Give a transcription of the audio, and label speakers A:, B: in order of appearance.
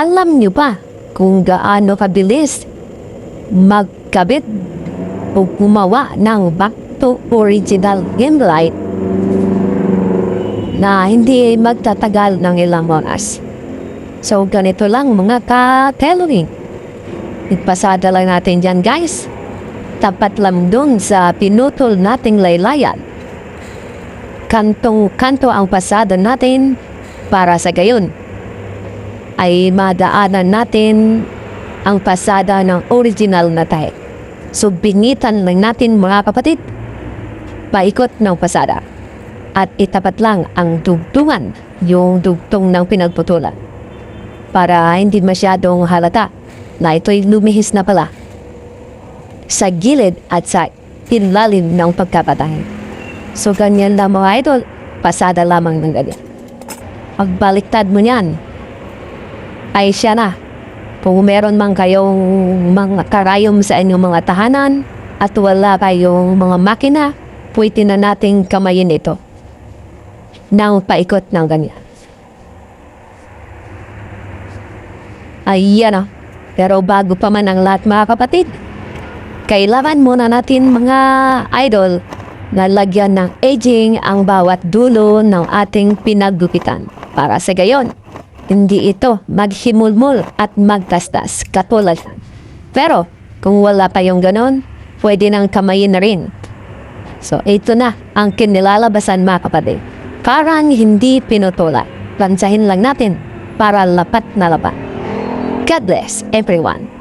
A: Alam niyo ba kung gaano kabilis magkabit o gumawa ng back to original game light na hindi magtatagal ng ilang oras. So, ganito lang mga ka-tailoring. Ipasada lang natin dyan, guys. Tapat lang dun sa pinutol nating laylayan. Kantong-kanto ang pasada natin para sa gayon ay madaanan natin ang pasada ng original na tahe. So, binitan lang natin mga kapatid, paikot ng pasada. At itapat lang ang dugtungan, yung dugtong ng pinagputulan. Para hindi masyadong halata na ito'y lumihis na pala sa gilid at sa ilalim ng pagkapatahin. So, ganyan lang mga idol, pasada lamang ng ganyan. Pagbaliktad mo niyan, ay siya na. Kung meron man kayong mga karayom sa inyong mga tahanan at wala kayong mga makina, pwede na nating kamayin ito. Nang paikot ng ganyan. Ayan na. Pero bago pa man ang lahat mga kapatid, kailangan muna natin mga idol na lagyan ng aging ang bawat dulo ng ating pinaggupitan. Para sa gayon, hindi ito maghimulmul at magtastas katulad. Pero kung wala pa yung ganon, pwede nang kamayin na rin. So ito na ang kinilalabasan mga kapatid. Parang hindi pinutula. Plansahin lang natin para lapat na lapat. God bless everyone.